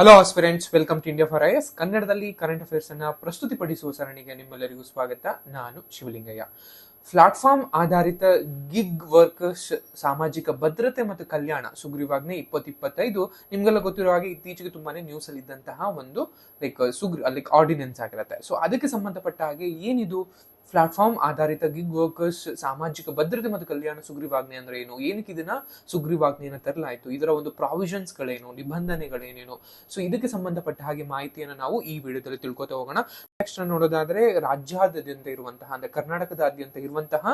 Hello aspirants welcome to India for IAS ಕನ್ನಡದಲ್ಲಿ current affairs ಅನ್ನ ಪ್ರಸ್ತುತಿಪಡಿಸುವ ಸರಣಿಗೆ ನಿಮ್ಮೆಲ್ಲರಿಗೂ ಸ್ವಾಗತ. ನಾನು ಶಿವಲಿಂಗಯ್ಯ. ಪ್ಲಾಟ್ಫಾರ್ಮ್ ಆಧಾರಿತ ಗಿಗ್ ವರ್ಕರ್ಸ್ ಸಾಮಾಜಿಕ ಭದ್ರತೆ ಮತ್ತು ಕಲ್ಯಾಣ, ಸುಗ್ರೀವಾಜ್ಞೆ ಇಪ್ಪತ್ತಿಪ್ಪತ್ತೈದು. ನಿಮ್ಗೆಲ್ಲ ಗೊತ್ತಿರೋ ಹಾಗೆ ಇತ್ತೀಚೆಗೆ ತುಂಬಾನೇ ನ್ಯೂಸ್ ಅಲ್ಲಿ ಇದ್ದಂತಹ ಒಂದು ಲೈಕ್ ಸುಗ್ರಿ ಲೈಕ್ ಆರ್ಡಿನೆನ್ಸ್ ಆಗಿರುತ್ತೆ. ಸೊ ಅದಕ್ಕೆ ಸಂಬಂಧಪಟ್ಟ ಹಾಗೆ ಏನಿದು? ಪ್ಲಾಟ್ಫಾರ್ಮ್ ಆಧಾರಿತ ಗಿಗ್ ವರ್ಕರ್ಸ್ ಸಾಮಾಜಿಕ ಭದ್ರತೆ ಮತ್ತು ಕಲ್ಯಾಣ ಸುಗ್ರೀವಾಜ್ಞೆ ಅಂದ್ರೆ ಏನು? ಏನಕ್ಕೆ ಇದನ್ನ ಸುಗ್ರೀವಾಜ್ಞೆಯನ್ನು ತರಲಾಯಿತು? ಇದರ ಒಂದು ಪ್ರಾವಿಷನ್ಸ್ ಗಳೇನು? ನಿಬಂಧನೆಗಳೇನೇನು? ಸೊ ಇದಕ್ಕೆ ಸಂಬಂಧಪಟ್ಟ ಹಾಗೆ ಮಾಹಿತಿಯನ್ನು ನಾವು ಈ ವಿಡಿಯೋದಲ್ಲಿ ತಿಳ್ಕೊತಾ ಹೋಗೋಣ. ನೆಕ್ಸ್ಟ್ ನೋಡೋದಾದ್ರೆ, ರಾಜ್ಯಾದ್ಯಂತ ಇರುವಂತಹ ಅಂದ್ರೆ ಕರ್ನಾಟಕದಾದ್ಯಂತ ಇರುವಂತಹ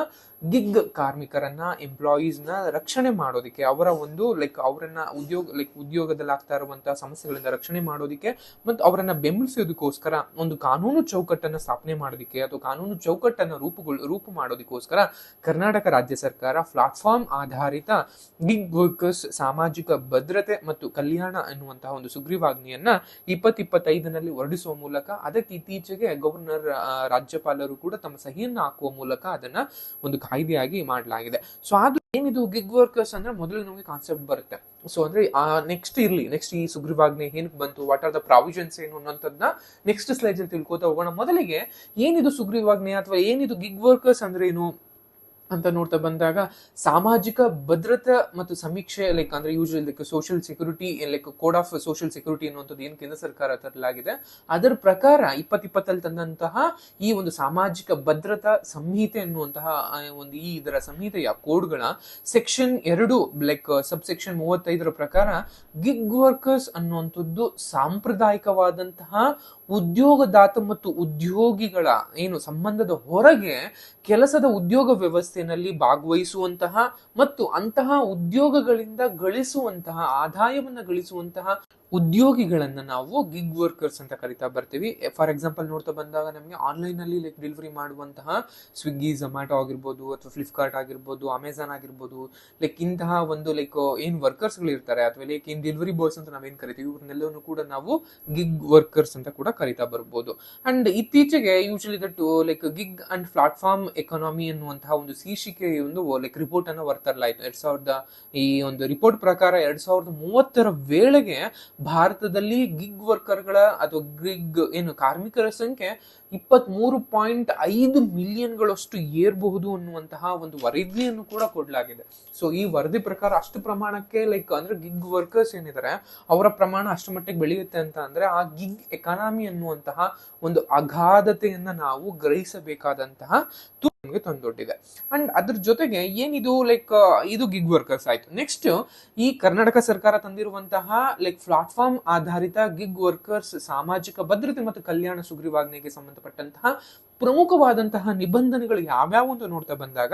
ಗಿಗ್ ಕಾರ್ಮಿಕರನ್ನ ಎಂಪ್ಲಾಯೀಸ್ನ ರಕ್ಷಣೆ ಮಾಡೋದಕ್ಕೆ, ಅವರ ಒಂದು ಲೈಕ್ ಅವರನ್ನ ಉದ್ಯೋಗ ಲೈಕ್ ಉದ್ಯೋಗದಲ್ಲಿ ಆಗ್ತಾ ಇರುವಂತಹ ಸಮಸ್ಯೆಗಳಿಂದ ರಕ್ಷಣೆ ಮಾಡೋದಕ್ಕೆ, ಮತ್ತು ಅವರನ್ನ ಬೆಂಬಲಿಸೋದಕ್ಕೋಸ್ಕರ ಒಂದು ಕಾನೂನು ಚೌಕಟ್ಟನ್ನ ಸ್ಥಾಪನೆ ಮಾಡೋದಕ್ಕೆ, ಅಥವಾ ಕಾನೂನು ಚೌಕಟ್ಟನ್ನ ರೂಪುಗೊಳ್, ರೂಪು ಮಾಡೋದಕ್ಕೋಸ್ಕರ ಕರ್ನಾಟಕ ರಾಜ್ಯ ಸರ್ಕಾರ ಪ್ಲಾಟ್ಫಾರ್ಮ್ ಆಧಾರಿತ ಗಿಗ್ ವರ್ಕರ್ಸ್ ಸಾಮಾಜಿಕ ಭದ್ರತೆ ಮತ್ತು ಕಲ್ಯಾಣ ಎನ್ನುವಂತಹ ಒಂದು ಸುಗ್ರೀವಾಜ್ಞೆಯನ್ನ ಇಪ್ಪತ್ತಿಪ್ಪತ್ತೈದನಲ್ಲಿ ಹೊರಡಿಸುವ ಮೂಲಕ ಅದಕ್ಕೆ ಇತ್ತೀಚೆಗೆ ಗವರ್ನರ್ ರಾಜ್ಯಪಾಲರು ಕೂಡ ತಮ್ಮ ಸಹಿಯನ್ನು ಹಾಕುವ ಮೂಲಕ ಅದನ್ನ ಒಂದು ಕಾಯ್ದೆಯಾಗಿ ಮಾಡಲಾಗಿದೆ. ಸೊ ಅದು ಏನಿದು ಗಿಗ್ ವರ್ಕರ್ಸ್ ಅಂದ್ರೆ ಮೊದಲು ನಮಗೆ ಕಾನ್ಸೆಪ್ಟ್ ಬರುತ್ತೆ. ಸೊ ಅಂದ್ರೆ ನೆಕ್ಸ್ಟ್ ಇರ್ಲಿ ನೆಕ್ಸ್ಟ್ ಈ ಸುಗ್ರೀವಾಜ್ಞೆ ಏನಕ್ಕೆ ಬಂತು ವಾಟ್ ಆರ್ ದ ಪ್ರಾವಿಷನ್ಸ್ ಏನು ಅನ್ನೋಂಥದ್ದನ್ನ ನೆಕ್ಸ್ಟ್ ಸ್ಲೈಡ್ ಅಲ್ಲಿ ತಿಳ್ಕೊತಾ ಹೋಗೋಣ. ಮೊದಲಿಗೆ ಏನಿದು ಸುಗ್ರೀವಾಜ್ಞೆ ಅಥವಾ ಏನಿದು ಗಿಗ್ ವರ್ಕರ್ಸ್ ಅಂದ್ರೆ ಏನು? ಅಂತ ನೋಡ್ತಾ ಬಂದಾಗ ಸಾಮಾಜಿಕ ಭದ್ರತಾ ಮತ್ತು ಸಮೀಕ್ಷೆ ಲೈಕ್ ಅಂದ್ರೆ usually like social security like code of social security ಅನ್ನುವಂಥದ್ದು ಏನು ಕೇಂದ್ರ ಸರ್ಕಾರ ತರಲಾಗಿದೆ. ಅದರ ಪ್ರಕಾರ ಇಪ್ಪತ್ತಿಪ್ಪತ್ತಲ್ಲಿ ತಂದಂತಹ ಈ ಒಂದು ಸಾಮಾಜಿಕ ಭದ್ರತಾ ಸಂಹಿತೆ ಅನ್ನುವಂತಹ ಒಂದು ಈ ಇದರ ಸಂಹಿತೆಯ ಕೋಡ್ಗಳ ಸೆಕ್ಷನ್ ಎರಡು ಲೈಕ್ ಸಬ್ ಸೆಕ್ಷನ್ ಮೂವತ್ತೈದರ ಪ್ರಕಾರ ಗಿಗ್ ವರ್ಕರ್ಸ್ ಅನ್ನುವಂಥದ್ದು ಸಾಂಪ್ರದಾಯಿಕವಾದಂತಹ ಉದ್ಯೋಗದಾತ ಮತ್ತು ಉದ್ಯೋಗಿಗಳ ಏನು ಸಂಬಂಧದ ಹೊರಗೆ ಕೆಲಸದ ಉದ್ಯೋಗ ವ್ಯವಸ್ಥೆಯಲ್ಲಿ ಭಾಗವಹಿಸುವಂತಹ ಮತ್ತು ಅಂತಹ ಉದ್ಯೋಗಗಳಿಂದ ಗಳಿಸುವಂತಹ ಆದಾಯವನ್ನು ಗಳಿಸುವಂತಹ ಉದ್ಯೋಗಿಗಳನ್ನ ನಾವು ಗಿಗ್ ವರ್ಕರ್ಸ್ ಅಂತ ಕರಿತಾ ಬರ್ತೀವಿ. ಫಾರ್ ಎಕ್ಸಾಂಪಲ್ ನೋಡ್ತಾ ಬಂದಾಗ ನಮಗೆ ಆನ್ಲೈನ್ ಅಲ್ಲಿ ಲೈಕ್ ಡೆಲಿವರಿ ಮಾಡುವಂತಹ ಸ್ವಿಗ್ಗಿ ಝೊಮ್ಯಾಟೊ ಆಗಿರ್ಬೋದು ಅಥವಾ ಫ್ಲಿಪ್ಕಾರ್ಟ್ ಆಗಿರ್ಬೋದು ಅಮೆಝಾನ್ ಆಗಿರ್ಬೋದು ಲೈಕ್ ಇಂತಹ ಒಂದು ಲೈಕ್ ಏನ್ ವರ್ಕರ್ಸ್ಗಳು ಇರ್ತಾರೆ ಅಥವಾ ಲೈಕ್ ಏನ್ ಡೆಲಿವರಿ ಬಾಯ್ಸ್ ಅಂತ ನಾವೇನ್ ಕರಿತೀವಿ ಇವ್ರನ್ನೆಲ್ಲವನ್ನು ಕೂಡ ನಾವು ಗಿಗ್ ವರ್ಕರ್ಸ್ ಅಂತ ಕೂಡ ಕರಿತಾ ಬರ್ಬೋದು. ಅಂಡ್ ಇತ್ತೀಚೆಗೆ usually that like gig and platform economy ಅನ್ನುವಂತಹ ಒಂದು ಶೀರ್ಷಿಕೆ ಒಂದು ಲೈಕ್ ರಿಪೋರ್ಟ್ ಅನ್ನು ಹೊರತರಲಾಯಿತು ಎರಡ್ ಸಾವಿರದ ಈ ಒಂದು ರಿಪೋರ್ಟ್ ಪ್ರಕಾರ ಎರಡ್ ಸಾವಿರದ ಮೂವತ್ತರ ವೇಳೆಗೆ ಭಾರತದಲ್ಲಿ ಗಿಗ್ ವರ್ಕರ್ಗಳ ಅಥವಾ ಗಿಗ್ ಏನು ಕಾರ್ಮಿಕರ ಸಂಖ್ಯೆ ಇಪ್ಪತ್ತ್ ಮೂರು ಪಾಯಿಂಟ್ ಐದು ಮಿಲಿಯನ್ಗಳಷ್ಟು ಏರ್ಬಹುದು ಅನ್ನುವಂತಹ ಒಂದು ವರದಿಯನ್ನು ಕೂಡ ಕೊಡಲಾಗಿದೆ. ಸೊ ಈ ವರದಿ ಪ್ರಕಾರ ಅಷ್ಟು ಪ್ರಮಾಣಕ್ಕೆ ಲೈಕ್ ಅಂದ್ರೆ ಗಿಗ್ ವರ್ಕರ್ಸ್ ಏನಿದ್ದಾರೆ ಅವರ ಪ್ರಮಾಣ ಅಷ್ಟು ಮಟ್ಟಿಗೆ ಬೆಳೆಯುತ್ತೆ ಅಂತ ಅಂದ್ರೆ ಆ ಗಿಗ್ ಎಕಾನಮಿ ಅನ್ನುವಂತಹ ಒಂದು ಅಗಾಧತೆಯನ್ನ ನಾವು ಗ್ರಹಿಸಬೇಕಾದಂತಹ ನಮಗೆ ತಂದೊಡ್ಡಿದೆ. ಅಂಡ್ ಅದ್ರ ಜೊತೆಗೆ ಏನಿದು ಲೈಕ್ ಇದು ಗಿಗ್ ವರ್ಕರ್ಸ್ ಆಯ್ತು. ನೆಕ್ಸ್ಟ್ ಈ ಕರ್ನಾಟಕ ಸರ್ಕಾರ ತಂದಿರುವಂತಹ ಲೈಕ್ ಪ್ಲಾಟ್ಫಾರ್ಮ್ ಆಧಾರಿತ ಗಿಗ್ ವರ್ಕರ್ಸ್ ಸಾಮಾಜಿಕ ಭದ್ರತೆ ಮತ್ತು ಕಲ್ಯಾಣ ಸುಗ್ರೀವಾಜ್ಞೆಗೆ पट्टन था। ಪ್ರಮುಖವಾದಂತಹ ನಿಬಂಧನೆಗಳು ಯಾವ್ಯಾವು ಅಂತ ನೋಡ್ತಾ ಬಂದಾಗ,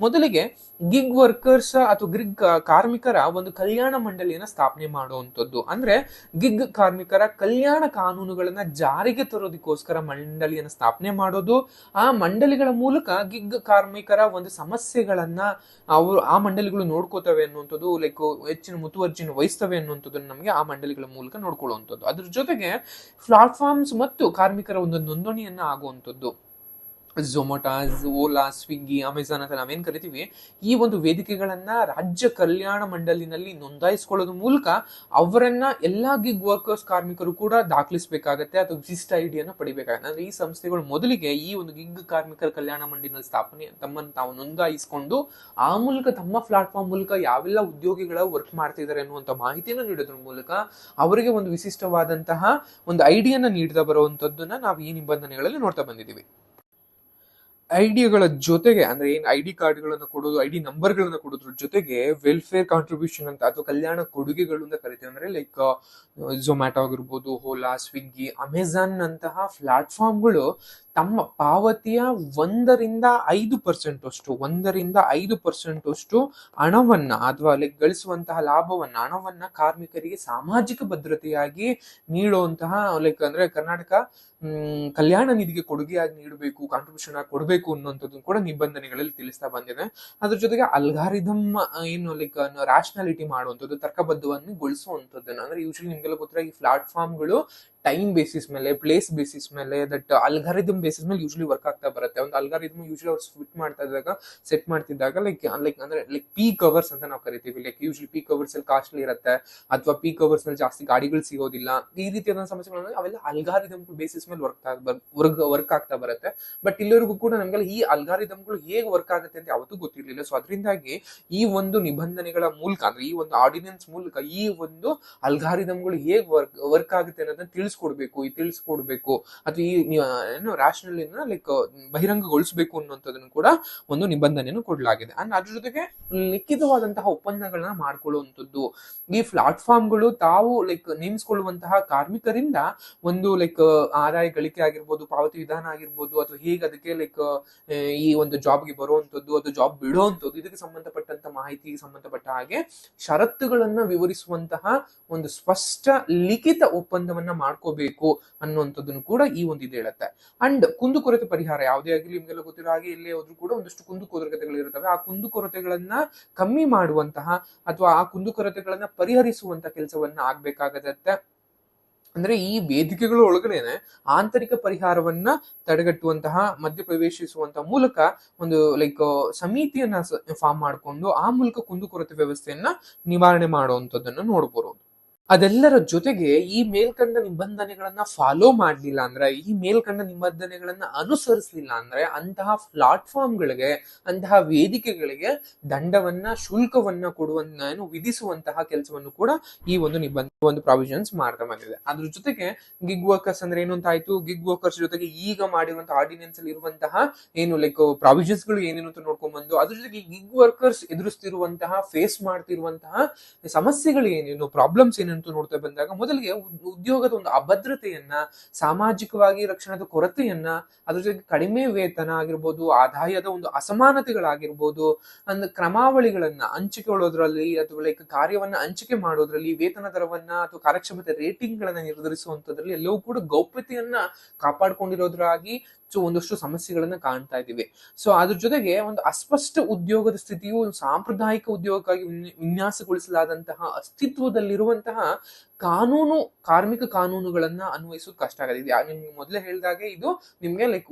ಮೊದಲಿಗೆ ಗಿಗ್ ವರ್ಕರ್ಸ್ ಅಥವಾ ಗಿಗ್ ಕಾರ್ಮಿಕರ ಒಂದು ಕಲ್ಯಾಣ ಮಂಡಳಿಯನ್ನ ಸ್ಥಾಪನೆ ಮಾಡುವಂಥದ್ದು. ಅಂದ್ರೆ ಗಿಗ್ ಕಾರ್ಮಿಕರ ಕಲ್ಯಾಣ ಕಾನೂನುಗಳನ್ನ ಜಾರಿಗೆ ತರೋದಕ್ಕೋಸ್ಕರ ಮಂಡಳಿಯನ್ನ ಸ್ಥಾಪನೆ ಮಾಡೋದು. ಆ ಮಂಡಳಿಗಳ ಮೂಲಕ ಗಿಗ್ ಕಾರ್ಮಿಕರ ಒಂದು ಸಮಸ್ಯೆಗಳನ್ನ ಅವರು ಆ ಮಂಡಳಿಗಳು ನೋಡ್ಕೋತವೆ ಅನ್ನುವಂಥದ್ದು ಲೈಕ್ ಹೆಚ್ಚಿನ ಮುತುವರ್ಜಿನ ವಹಿಸ್ತವೆ ಅನ್ನುವಂಥದ್ದನ್ನು ನಮಗೆ ಆ ಮಂಡಳಿಗಳ ಮೂಲಕ ನೋಡ್ಕೊಳ್ಳುವಂಥದ್ದು. ಅದ್ರ ಜೊತೆಗೆ ಪ್ಲಾಟ್ಫಾರ್ಮ್ಸ್ ಮತ್ತು ಕಾರ್ಮಿಕರ ಒಂದು ನೋಂದಣಿಯನ್ನ ಆಗುವಂಥದ್ದು. ಝೊಮೊಟಾಸ್ ಓಲಾ ಸ್ವಿಗ್ಗಿ ಅಮೆಝಾನ್ ಅಂತ ನಾವೇನು ಕರಿತೀವಿ, ಈ ಒಂದು ವೇದಿಕೆಗಳನ್ನ ರಾಜ್ಯ ಕಲ್ಯಾಣ ಮಂಡಳಿನಲ್ಲಿ ನೋಂದಾಯಿಸ್ಕೊಳ್ಳೋದ್ರ ಮೂಲಕ ಅವರನ್ನ ಎಲ್ಲಾ ಗಿಗ್ ವರ್ಕರ್ಸ್ ಕಾರ್ಮಿಕರು ಕೂಡ ದಾಖಲಿಸಬೇಕಾಗತ್ತೆ ಅಥವಾ ವಿಶಿಷ್ಟ ಐಡಿಯನ್ನು ಪಡಿಬೇಕಾಗತ್ತೆ. ಅಂದ್ರೆ ಈ ಸಂಸ್ಥೆಗಳು ಮೊದಲಿಗೆ ಈ ಒಂದು ಗಿಗ್ ಕಾರ್ಮಿಕರ ಕಲ್ಯಾಣ ಮಂಡಳಿನಲ್ಲಿ ಸ್ಥಾಪನೆ, ತಮ್ಮನ್ನು ತಾವು ನೋಂದಾಯಿಸಿಕೊಂಡು ಆ ಮೂಲಕ ತಮ್ಮ ಪ್ಲಾಟ್ಫಾರ್ಮ್ ಮೂಲಕ ಯಾವೆಲ್ಲ ಉದ್ಯೋಗಿಗಳ ವರ್ಕ್ ಮಾಡ್ತಿದ್ದಾರೆ ಅನ್ನುವಂಥ ಮಾಹಿತಿಯನ್ನು ನೀಡೋದ್ರ ಮೂಲಕ ಅವರಿಗೆ ಒಂದು ವಿಶಿಷ್ಟವಾದಂತಹ ಒಂದು ಐಡಿಯನ್ನು ನೀಡದ ಬರುವಂಥದ್ದನ್ನು ನಾವು ಈ ನಿಬಂಧನೆಗಳಲ್ಲಿ ನೋಡ್ತಾ ಬಂದಿದ್ದೀವಿ. ಐಡಿಯಾಗಳ ಜೊತೆಗೆ, ಅಂದ್ರೆ ಏನ್ ಐ ಡಿ ಕಾರ್ಡ್ಗಳನ್ನು ಕೊಡೋದು, ಐ ಡಿ ನಂಬರ್ಗಳನ್ನ ಕೊಡೋದ್ರ ಜೊತೆಗೆ ವೆಲ್ಫೇರ್ ಕಾಂಟ್ರಿಬ್ಯೂಷನ್ ಅಂತ, ಅಥವಾ ಕಲ್ಯಾಣ ಕೊಡುಗೆಗಳು ಅಂತ ಕರಿತೀವಿ. ಅಂದ್ರೆ ಲೈಕ್ ಝೊಮ್ಯಾಟೊ ಆಗಿರ್ಬೋದು ಓಲಾ ಸ್ವಿಗ್ಗಿ ಅಮೆಝಾನ್ ನಂತಹ ಪ್ಲಾಟ್ಫಾರ್ಮ್ಗಳು ತಮ್ಮ ಪಾವತಿಯ ಒಂದರಿಂದ ಐದು ಪರ್ಸೆಂಟ್ ಅಷ್ಟು, ಒಂದರಿಂದ ಐದು ಪರ್ಸೆಂಟ್ ಅಷ್ಟು ಹಣವನ್ನ ಅಥವಾ ಅಲ್ಲಿ ಗಳಿಸುವಂತಹ ಲಾಭವನ್ನ, ಹಣವನ್ನ ಕಾರ್ಮಿಕರಿಗೆ ಸಾಮಾಜಿಕ ಭದ್ರತೆಯಾಗಿ ನೀಡುವಂತಹ ಲೈಕ್ ಅಂದ್ರೆ ಕರ್ನಾಟಕ ಕಲ್ಯಾಣ ನಿಧಿಗೆ ಕೊಡುಗೆಯಾಗಿ ನೀಡಬೇಕು ಕಾಂಟ್ರಿಬ್ಯೂಷನ್ ಆಗಿ ಕೊಡಬೇಕು ಅನ್ನುವಂಥದ್ದು ಕೂಡ ನಿಬಂಧನೆಗಳಲ್ಲಿ ತಿಳಿಸ್ತಾ ಬಂದಿದೆ. ಅದ್ರ ಜೊತೆಗೆ ಅಲ್ಗಾರಿದಮ್ ಏನು ಲೈಕ್ ರಾಷನಾಲಿಟಿ ಮಾಡುವಂಥದ್ದು, ತರ್ಕಬದ್ಧವನ್ನು ಗೊಳಿಸುವಂಥದ್ದನ್ನು, ಅಂದ್ರೆ ಯೂಶಲಿ ನಿಮ್ಗೆಲ್ಲ ಗೊತ್ತಿರೋ ಈ ಪ್ಲಾಟ್ಫಾರ್ಮ್ಗಳು ಟೈಮ್ ಬೇಸಿಸ್ ಮೇಲೆ ಪ್ಲೇಸ್ ಬೇಸಿಸ್ ಮೇಲೆ ದಟ್ ಅಲ್ಗಾರಿದಮ್ ಬೇಸಿಸ್ ಮೇಲೆ ಯೂಶ್ವಲಿ ವರ್ಕ್ ಆಗ್ತಾ ಬರುತ್ತೆ. ಒಂದು ಅಲ್ಗಾರಿದಮ್ ಯೂಶಲಿ ಅವ್ರು ಮಾಡ್ತಾ ಇದ್ದಾಗ ಸೆಟ್ ಮಾಡ್ತಿದ್ದಾಗ ಲೈಕ್ ಲೈಕ್ ಅಂದ್ರೆ ಲೈಕ್ ಪೀಕ್ ಅವರ್ಸ್ ಅಂತ ನಾವು ಕರಿತೀವಿ. ಲೈಕ್ ಯೂಶಲಿ ಪೀಕ್ ಅವರ್ಸ್ ಅಲ್ಲಿ ಕಾಸ್ಟ್ಲಿ ಇರುತ್ತೆ, ಅಥವಾ ಪೀಕ್ ಅವರ್ಸ್ನಲ್ಲಿ ಜಾಸ್ತಿ ಗಾಡಿಗಳು ಸಿಗೋದಿಲ್ಲ. ಈ ರೀತಿಯಾದ ಸಮಸ್ಯೆಗಳು ಅವೆಲ್ಲ ಅಲ್ಗಾರಿದಮ್ ಬೇಸಿಸ್ ಮೇಲೆ ವರ್ಕ್ ವರ್ಕ್ ವರ್ಕ್ ಆಗ್ತಾ ಬರುತ್ತೆ. ಬಟ್ ಇಲ್ಲಿವರೆಗೂ ಕೂಡ ನಮ್ಗೆಲ್ಲ ಈ ಅಲ್ಗಾರಿದಮ್ಗಳು ಹೇಗೆ ವರ್ಕ್ ಆಗುತ್ತೆ ಅಂತ ಯಾವತ್ತೂ ಗೊತ್ತಿರಲಿಲ್ಲ. ಸೊ ಅದರಿಂದಾಗಿ ಈ ಒಂದು ನಿಬಂಧನೆಗಳ ಮೂಲಕ, ಅಂದ್ರೆ ಈ ಒಂದು ಆರ್ಡಿನೆನ್ಸ್ ಮೂಲಕ ಈ ಒಂದು ಅಲ್ಗಾರಿದಮ್ಗಳು ಹೇಗೆ ವರ್ಕ್ ವರ್ಕ್ ಆಗುತ್ತೆ ಅನ್ನೋದನ್ನ ತಿಳಿಸ್ಕೊಡ್ಬೇಕು, ಈ ತಿಳಿಸ್ಕೊಡ್ಬೇಕು ಅಥವಾ ಈ ಏನು ರಾಷನಲ್ ಲೈಕ್ ಬಹಿರಂಗಗೊಳಿಸಬೇಕು ಅನ್ನುವಂಥದ್ದನ್ನು ಕೂಡ ಒಂದು ನಿಬಂಧನೆಯನ್ನು ಕೊಡಲಾಗಿದೆ. ಅಂಡ್ ಅದ್ರ ಜೊತೆಗೆ ಲಿಖಿತವಾದಂತಹ ಒಪ್ಪಂದಗಳನ್ನ ಮಾಡ್ಕೊಳ್ಳುವಂಥದ್ದು. ಈ ಪ್ಲಾಟ್ಫಾರ್ಮ್ಗಳು ತಾವು ಲೈಕ್ ನೇಮಿಸಿಕೊಳ್ಳುವಂತಹ ಕಾರ್ಮಿಕರಿಂದ ಒಂದು ಲೈಕ್ ಆದಾಯ ಗಳಿಕೆ ಆಗಿರ್ಬೋದು, ಪಾವತಿ ವಿಧಾನ ಆಗಿರ್ಬೋದು ಅಥವಾ ಹೇಗೆ ಅದಕ್ಕೆ ಲೈಕ್ ಈ ಒಂದು ಜಾಬ್ಗೆ ಬರುವಂಥದ್ದು ಅಥವಾ ಜಾಬ್ ಬಿಡುವಂಥದ್ದು, ಇದಕ್ಕೆ ಸಂಬಂಧಪಟ್ಟಂತ ಮಾಹಿತಿಗೆ ಸಂಬಂಧಪಟ್ಟ ಹಾಗೆ ಷರತ್ತುಗಳನ್ನ ವಿವರಿಸುವಂತಹ ಒಂದು ಸ್ಪಷ್ಟ ಲಿಖಿತ ಒಪ್ಪಂದವನ್ನ ಮಾಡ್ಕೋಬೇಕು ಅನ್ನುವಂಥದ್ದನ್ನು ಕೂಡ ಈ ಒಂದು ಇದು ಹೇಳುತ್ತೆ. ಅಂಡ್ ಕುಂದುಕೊರತೆ ಪರಿಹಾರ ಯಾವುದೇ ಆಗಲಿ ನಿಮಗೆಲ್ಲ ಗೊತ್ತಿರೋ ಹಾಗೆ ಇಲ್ಲೇ ಹೋದ್ರೂ ಕೂಡ ಒಂದಷ್ಟು ಕುಂದುಕೊರತೆಗಳು ಇರುತ್ತವೆ ಆ ಕುಂದುಕೊರತೆಗಳನ್ನ ಕಮ್ಮಿ ಮಾಡುವಂತಹ ಅಥವಾ ಆ ಕುಂದುಕೊರತೆಗಳನ್ನ ಪರಿಹರಿಸುವಂತ ಕೆಲಸವನ್ನ ಆಗ್ಬೇಕಾಗತ್ತೆ. ಅಂದ್ರೆ ಈ ವೇದಿಕೆಗಳ ಒಳಗಡೆನೆ ಆಂತರಿಕ ಪರಿಹಾರವನ್ನ ತಡೆಗಟ್ಟುವಂತಹ ಮಧ್ಯಪ್ರವೇಶಿಸುವಂತಹ ಮೂಲಕ ಒಂದು ಲೈಕ್ ಸಮಿತಿಯನ್ನ ಫಾರ್ಮ್ ಮಾಡಿಕೊಂಡು ಆ ಮೂಲಕ ಕುಂದುಕೊರತೆ ವ್ಯವಸ್ಥೆಯನ್ನ ನಿವಾರಣೆ ಮಾಡುವಂತದ್ದನ್ನ ನೋಡಬಹುದು ಅದೆಲ್ಲರ ಜೊತೆಗೆ ಈ ಮೇಲ್ಕಂಡ ನಿಬಂಧನೆಗಳನ್ನ ಫಾಲೋ ಮಾಡಲಿಲ್ಲ ಅಂದ್ರೆ, ಈ ಮೇಲ್ಕಂಡ ನಿಬಂಧನೆಗಳನ್ನ ಅನುಸರಿಸಲಿಲ್ಲ ಅಂದ್ರೆ ಅಂತಹ ಪ್ಲಾಟ್ಫಾರ್ಮ್ಗಳಿಗೆ ಅಂತಹ ವೇದಿಕೆಗಳಿಗೆ ದಂಡವನ್ನ, ಶುಲ್ಕವನ್ನ ಕೊಡುವನ್ನ ಏನು ವಿಧಿಸುವಂತಹ ಕೆಲಸವನ್ನು ಕೂಡ ಈ ಒಂದು ನಿಬಂಧ ಒಂದು ಪ್ರಾವಿಷನ್ಸ್ ಮಾಡ್ತಾ ಬಂದಿದೆ. ಅದ್ರ ಜೊತೆಗೆ ಗಿಗ್ ವರ್ಕರ್ಸ್ ಅಂದ್ರೆ ಏನು ಅಂತ ಆಯ್ತು? ಗಿಗ್ ವರ್ಕರ್ಸ್ ಜೊತೆಗೆ ಈಗ ಮಾಡಿರುವಂತಹ ಆರ್ಡಿನೆನ್ಸ್ ಅಲ್ಲಿ ಇರುವಂತಹ ಏನು ಲೈಕ್ ಪ್ರಾವಿಷನ್ಸ್ಗಳು ಏನೇನು ಅಂತ ನೋಡ್ಕೊಂಡ್ ಬಂದು, ಅದ್ರ ಜೊತೆಗೆ ಗಿಗ್ ವರ್ಕರ್ಸ್ ಎದುರಿಸ್ತಿರುವಂತಹ ಫೇಸ್ ಮಾಡ್ತಿರುವಂತಹ ಸಮಸ್ಯೆಗಳು ಏನೇನು ಪ್ರಾಬ್ಲಮ್ಸ್ ಏನೇನು ಅಂತ ನೋಡ್ತಾ ಬಂದಾಗ ಮೊದಲಿಗೆ ಉದ್ಯೋಗದ ಒಂದು ಅಭದ್ರತೆಯನ್ನ, ಸಾಮಾಜಿಕವಾಗಿ ರಕ್ಷಣದ ಕೊರತೆಯನ್ನ, ಅದ್ರ ಜೊತೆಗೆ ಕಡಿಮೆ ವೇತನ ಆಗಿರ್ಬೋದು, ಆದಾಯದ ಒಂದು ಅಸಮಾನತೆಗಳಾಗಿರ್ಬೋದು ಅಂದ್ರೆ ಕ್ರಮಾವಳಿಗಳನ್ನ ಹಂಚಿಕೊಳ್ಳೋದ್ರಲ್ಲಿ ಅಥವಾ ಲೈಕ್ ಕಾರ್ಯವನ್ನ ಹಂಚಿಕೆ ಮಾಡೋದ್ರಲ್ಲಿ, ವೇತನ ದರವನ್ನ ಅಥವಾ ಕಾರ್ಯಕ್ಷಮತೆ ರೇಟಿಂಗ್ ಗಳನ್ನ ನಿರ್ಧರಿಸುವಂತದ್ರಲ್ಲಿ ಎಲ್ಲವೂ ಕೂಡ ಗೌಪ್ಯತೆಯನ್ನ ಕಾಪಾಡ್ಕೊಂಡಿರೋದ್ರಾಗಿ ಸೊ ಒಂದಷ್ಟು ಸಮಸ್ಯೆಗಳನ್ನ ಕಾಣ್ತಾ ಇದ್ದೀವಿ. ಸೊ ಅದ್ರ ಜೊತೆಗೆ ಒಂದು ಅಸ್ಪಷ್ಟ ಉದ್ಯೋಗದ ಸ್ಥಿತಿಯು ಒಂದು ಸಾಂಪ್ರದಾಯಿಕ ಉದ್ಯೋಗಕ್ಕಾಗಿ ವಿನ್ಯಾಸಗೊಳಿಸಲಾದಂತಹ ಅಸ್ತಿತ್ವದಲ್ಲಿರುವಂತಹ ಕಾನೂನು, ಕಾರ್ಮಿಕ ಕಾನೂನುಗಳನ್ನ ಅನ್ವಯಿಸೋದು ಕಷ್ಟ ಆಗಿದೆ. ಇದು ನಿಮ್ಗೆ ಮೊದಲೇ ಹೇಳಿದಾಗೆ ಇದು ನಿಮ್ಗೆ ಲೈಕ್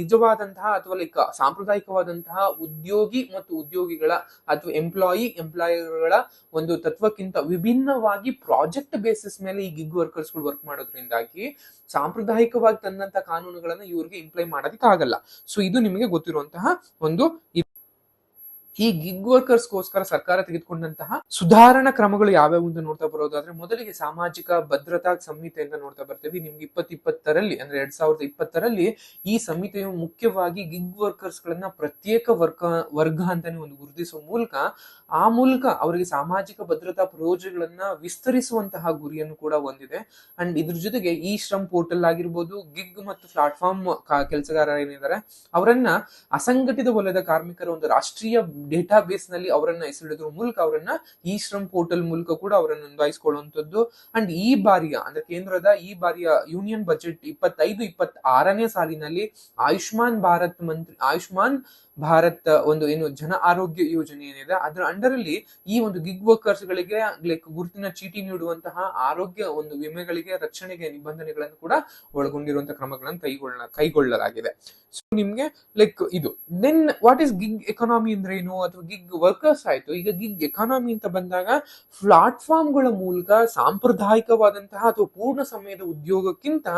ನಿಜವಾದಂತಹ ಅಥವಾ ಲೈಕ್ ಸಾಂಪ್ರದಾಯಿಕವಾದಂತಹ ಉದ್ಯೋಗಿ ಮತ್ತು ಉದ್ಯೋಗಿಗಳ ಅಥವಾ ಎಂಪ್ಲಾಯಿ ಎಂಪ್ಲಾಯರ್ಗಳ ಒಂದು ತತ್ವಕ್ಕಿಂತ ವಿಭಿನ್ನವಾಗಿ ಪ್ರಾಜೆಕ್ಟ್ ಬೇಸಿಸ್ ಮೇಲೆ ಈ ಗಿಗ್ ವರ್ಕರ್ಸ್ಗಳು ವರ್ಕ್ ಮಾಡೋದ್ರಿಂದಾಗಿ ಸಾಂಪ್ರದಾಯಿಕವಾಗಿ ತಂದಂತಹ ಕಾನೂನುಗಳನ್ನ ಇವರಿಗೆ ಇಂಪ್ಲೈ ಮಾಡೋದಕ್ಕಾಗಲ್ಲ. ಸೊ ಇದು ನಿಮಗೆ ಗೊತ್ತಿರುವಂತಹ ಒಂದು ಈ ಗಿಗ್ ವರ್ಕರ್ಸ್ಗೋಸ್ಕರ ಸರ್ಕಾರ ತೆಗೆದುಕೊಂಡಂತಹ ಸುಧಾರಣಾ ಕ್ರಮಗಳು ಯಾವ್ಯಾವು ಅಂತ ನೋಡ್ತಾ ಬರೋದಾದ್ರೆ, ಮೊದಲಿಗೆ ಸಾಮಾಜಿಕ ಭದ್ರತಾ ಸಂಹಿತೆಯಿಂದ ನೋಡ್ತಾ ಬರ್ತೇವೆ. ನಿಮ್ಗೆ ಇಪ್ಪತ್ ಇಪ್ಪತ್ತರಲ್ಲಿ ಅಂದ್ರೆ ಎರಡ್ ಸಾವಿರದ ಇಪ್ಪತ್ತರಲ್ಲಿ ಈ ಸಂಹಿತೆಯು ಮುಖ್ಯವಾಗಿ ಗಿಗ್ ವರ್ಕರ್ಸ್ ಗಳನ್ನ ಪ್ರತ್ಯೇಕ ವರ್ಗ ವರ್ಗ ಅಂತಾನೆ ಒಂದು ಗುರುತಿಸುವ ಮೂಲಕ, ಆ ಮೂಲಕ ಅವರಿಗೆ ಸಾಮಾಜಿಕ ಭದ್ರತಾ ಪ್ರಯೋಜನಗಳನ್ನ ವಿಸ್ತರಿಸುವಂತಹ ಗುರಿಯನ್ನು ಕೂಡ ಹೊಂದಿದೆ. ಅಂಡ್ ಇದ್ರ ಜೊತೆಗೆ ಈ ಶ್ರಮ್ ಪೋರ್ಟಲ್ ಆಗಿರ್ಬೋದು ಗಿಗ್ ಮತ್ತು ಪ್ಲಾಟ್ಫಾರ್ಮ್ ಕೆಲಸಗಾರ ಏನಿದ್ದಾರೆ, ಅವರನ್ನ ಅಸಂಘಟಿತ ವಲಯದ ಕಾರ್ಮಿಕರ ಒಂದು ರಾಷ್ಟ್ರೀಯ ಡೇಟಾ ಬೇಸ್ನಲ್ಲಿ ಅವರನ್ನ ಹೆಸರಿಡೋದ್ರ ಮೂಲಕ ಅವರನ್ನ ಈ ಶ್ರಮ್ ಪೋರ್ಟಲ್ ಮೂಲಕ ಕೂಡ ಅವರನ್ನ ನೋಂದಾಯಿಸಿಕೊಳ್ಳುವಂತದ್ದು ಅಂಡ್ ಈ ಬಾರಿಯ ಅಂದ್ರೆ ಕೇಂದ್ರದ ಈ ಬಾರಿಯ ಯೂನಿಯನ್ ಬಜೆಟ್ ಇಪ್ಪತ್ತೈದು ಇಪ್ಪತ್ತಾರನೇ ಸಾಲಿನಲ್ಲಿ ಆಯುಷ್ಮಾನ್ ಭಾರತ್ ಮಂತ್ರಿ, ಆಯುಷ್ಮಾನ್ ಭಾರತ್ ಒಂದು ಏನು ಜನ ಆರೋಗ್ಯ ಯೋಜನೆ ಏನಿದೆ, ಅದರ ಅಂಡರ್ ಅಲ್ಲಿ ಈ ಒಂದು ಗಿಗ್ ವರ್ಕರ್ಸ್ ಗಳಿಗೆ ಲೈಕ್ ಗುರುತಿನ ಚೀಟಿ ನೀಡುವಂತಹ ಆರೋಗ್ಯ ಒಂದು ವಿಮೆಗಳಿಗೆ, ರಕ್ಷಣೆಗೆ ನಿಬಂಧನೆಗಳನ್ನು ಕೂಡ ಒಳಗೊಂಡಿರುವಂತಹ ಕ್ರಮಗಳನ್ನು ಕೈಗೊಳ್ಳ, ಕೈಗೊಳ್ಳಲಾಗಿದೆ. ಸೊ ನಿಮ್ಗೆ ಲೈಕ್ ಇದು then what is gig economy ಅಂದ್ರೆ ಏನು? ಅಥವಾ ಗಿಗ್ ವರ್ಕರ್ಸ್ ಆಯ್ತು, ಈಗ ಗಿಗ್ ಎಕಾನಮಿ ಅಂತ ಬಂದಾಗ ಪ್ಲಾಟ್ಫಾರ್ಮ್ಗಳ ಮೂಲಕ ಸಾಂಪ್ರದಾಯಿಕವಾದಂತಹ ಅಥವಾ ಪೂರ್ಣ ಸಮಯದ ಉದ್ಯೋಗಕ್ಕಿಂತ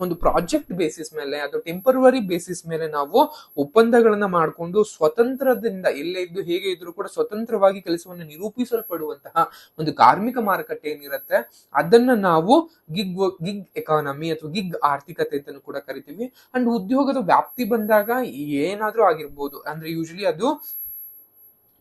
ಒಂದು ಪ್ರಾಜೆಕ್ಟ್ ಬೇಸಿಸ್ ಮೇಲೆ ಅಥವಾ ಟೆಂಪರವರಿ ಬೇಸಿಸ್ ಮೇಲೆ ನಾವು ಒಪ್ಪಂದಗಳನ್ನ ಮಾಡಿಕೊಂಡು ಸ್ವತಂತ್ರದಿಂದ ಎಲ್ಲೇ ಇದ್ದು ಹೇಗೆ ಇದ್ರೂ ಕೂಡ ಸ್ವತಂತ್ರವಾಗಿ ಕೆಲಸವನ್ನು ನಿರೂಪಿಸಲ್ಪಡುವಂತಹ ಒಂದು ಕಾರ್ಮಿಕ ಮಾರುಕಟ್ಟೆ ಏನಿರುತ್ತೆ ಅದನ್ನ ನಾವು ಗಿಗ್ ಗಿಗ್ ಎಕಾನಮಿ ಅಥವಾ ಗಿಗ್ ಆರ್ಥಿಕತೆ ಅಂತ ಕೂಡ ಕರಿತೀವಿ. ಅಂಡ್ ಉದ್ಯೋಗದ ವ್ಯಾಪ್ತಿ ಬಂದಾಗ ಏನಾದ್ರೂ ಆಗಿರ್ಬೋದು. ಅಂದ್ರೆ ಯೂಶಲಿ ಅದು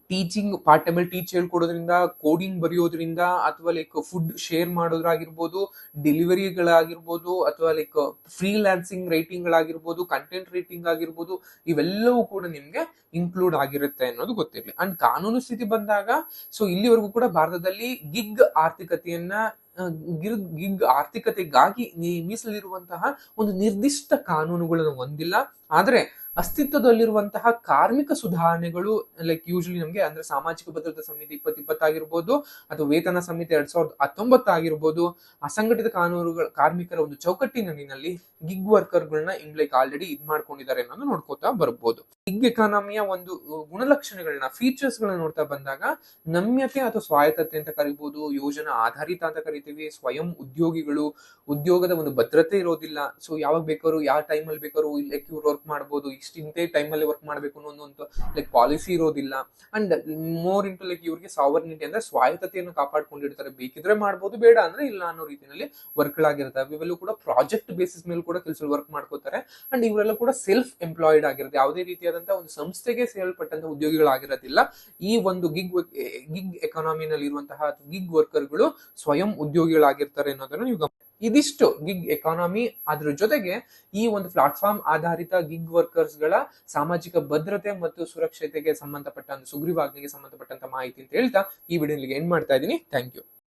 ಟೀಚಿಂಗ್ ಪಾರ್ಟ್ ಟೈಮಲ್ಲಿ ಟೀಚ್ ಹೇಳ್ಕೊಡೋದ್ರಿಂದ ಕೋಡಿಂಗ್ ಬರೆಯೋದ್ರಿಂದ, ಅಥವಾ ಲೈಕ್ ಫುಡ್ ಶೇರ್ ಮಾಡೋದ್ರಾಗಿರ್ಬೋದು ಡೆಲಿವರಿಗಳಾಗಿರ್ಬೋದು ಅಥವಾ ಲೈಕ್ ಫ್ರೀಲ್ಯಾನ್ಸಿಂಗ್ ರೈಟಿಂಗ್ಗಳಾಗಿರ್ಬೋದು ಕಂಟೆಂಟ್ ರೈಟಿಂಗ್ ಆಗಿರ್ಬೋದು, ಇವೆಲ್ಲವೂ ಕೂಡ ನಿಮ್ಗೆ ಇನ್ಕ್ಲೂಡ್ ಆಗಿರುತ್ತೆ ಅನ್ನೋದು ಗೊತ್ತಿರಲಿ. ಅಂಡ್ ಕಾನೂನು ಸ್ಥಿತಿ ಬಂದಾಗ ಸೊ ಇಲ್ಲಿವರೆಗೂ ಕೂಡ ಭಾರತದಲ್ಲಿ ಗಿಗ್ ಆರ್ಥಿಕತೆಯನ್ನ ಗಿಗ್ ಆರ್ಥಿಕತೆಗಾಗಿ ಮೀಸಲಿರುವಂತಹ ಒಂದು ನಿರ್ದಿಷ್ಟ ಕಾನೂನುಗಳನ್ನು ಹೊಂದಿಲ್ಲ. ಆದ್ರೆ ಅಸ್ತಿತ್ವದಲ್ಲಿರುವಂತಹ ಕಾರ್ಮಿಕ ಸುಧಾರಣೆಗಳು ಲೈಕ್ ಯೂಶಲಿ ನಮಗೆ ಅಂದ್ರೆ ಸಾಮಾಜಿಕ ಭದ್ರತಾ ಸಮಿತಿ ಇಪ್ಪತ್ತು ಇಪ್ಪತ್ತಾಗಿರ್ಬೋದು ಅಥವಾ ವೇತನ ಸಮಿತಿ ಎರಡ್ ಸಾವಿರದ ಹತ್ತೊಂಬತ್ತಾಗಿರ್ಬೋದು, ಅಸಂಘಟಿತ ಕಾನೂನುಗಳ ಕಾರ್ಮಿಕರ ಒಂದು ಚೌಕಟ್ಟಿನಲ್ಲಿ ಗಿಗ್ ವರ್ಕರ್ಗಳನ್ನ ಲೈಕ್ ಆಲ್ರೆಡಿ ಇದ್ ಮಾಡ್ಕೊಂಡಿದ್ದಾರೆ ಅನ್ನೋದು ನೋಡ್ಕೋತಾ ಬರ್ಬೋದು. ಗಿಗ್ ಎಕಾನಮಿಯ ಒಂದು ಗುಣಲಕ್ಷಣಗಳನ್ನ ಫೀಚರ್ಸ್ ಗಳನ್ನ ನೋಡ್ತಾ ಬಂದಾಗ ನಮ್ಯತೆ ಅಥವಾ ಸ್ವಾಯತ್ತತೆ ಅಂತ ಕರಿಬಹುದು ಯೋಜನಾ ಆಧಾರಿತ ಅಂತ ಕರಿತೀವಿ, ಸ್ವಯಂ ಉದ್ಯೋಗಿಗಳು, ಉದ್ಯೋಗದ ಒಂದು ಭದ್ರತೆ ಇರೋದಿಲ್ಲ. ಸೊ ಯಾವಾಗ ಬೇಕಾದ್ರು, ಯಾವ ಟೈಮ್ ಅಲ್ಲಿ ಬೇಕಾದ್ರು ಲೈಕ್ ಇವ್ರು ವರ್ಕ್ ಮಾಡ್ಬೋದು, ಇಷ್ಟು ಇಂತೆ ಅಲ್ಲಿ ವರ್ಕ್ ಮಾಡ್ಬೇಕು ಅನ್ನೋ ಲೈಕ್ ಪಾಲಿಸಿ ಇರೋದಿಲ್ಲ. ಅಂಡ್ ಮೋರ್ ಇಂಟು ಲೈಕ್ ಇವ್ರಿಗೆ ಸಾವರ್ನಿಟಿ ಅಂದ್ರೆ ಸ್ವಾಯತ್ತತೆಯನ್ನು ಕಾಪಾಡ್ಕೊಂಡಿರ್ತಾರೆ. ಬೇಕಿದ್ರೆ ಮಾಡ್ಬೋದು, ಬೇಡ ಅಂದ್ರೆ ಇಲ್ಲ ಅನ್ನೋ ರೀತಿಯಲ್ಲಿ ವರ್ಕ್ಗಳಾಗಿರ್ತವೆ ಇವೆಲ್ಲೂ ಕೂಡ ಪ್ರಾಜೆಕ್ಟ್ ಬೇಸಿಸ್ ಮೇಲೆ ಕೂಡ ಕೆಲಸ ವರ್ಕ್ ಮಾಡ್ಕೋತಾರೆ. ಅಂಡ್ ಇವರೆಲ್ಲ ಕೂಡ ಸೆಲ್ಫ್ ಎಂಪ್ಲಾಯ್ಡ್ ಆಗಿರುತ್ತೆ. ಯಾವುದೇ ರೀತಿಯಾದಂತಹ ಒಂದು ಸಂಸ್ಥೆಗೆ ಸೇರಲ್ಪಟ್ಟಂತಹ ಉದ್ಯೋಗಿಗಳಾಗಿರೋದಿಲ್ಲ. ಈ ಒಂದು ಗಿಗ್ ಗಿಗ್ ಎಕಾನಮಿನಲ್ಲಿ ಇರುವಂತಹ ಗಿಗ್ ವರ್ಕರ್ಗಳು ಸ್ವಯಂ ಉದ್ಯೋಗಿಗಳಾಗಿರ್ತಾರೆ ಅನ್ನೋದನ್ನ ನೀವು ಗಮನ ಇದಿಷ್ಟು ಗಿಗ್ ಎಕಾನಮಿ ಅದ್ರ ಜೊತೆಗೆ ಈ ಒಂದು ಪ್ಲಾಟ್ಫಾರ್ಮ್ ಆಧಾರಿತ ಗಿಗ್ ವರ್ಕರ್ಸ್ಗಳ ಸಾಮಾಜಿಕ ಭದ್ರತೆ ಮತ್ತು ಸುರಕ್ಷತೆಗೆ ಸಂಬಂಧಪಟ್ಟ ಸುಗ್ರೀವಾಜ್ಞೆಗೆ ಸಂಬಂಧಪಟ್ಟಂತ ಮಾಹಿತಿ ಅಂತ ಹೇಳ್ತಾ ಈ ವಿಡಿಯೋ ಎಂಡ್ ಮಾಡ್ತಾ ಇದ್ದೀನಿ. Thank you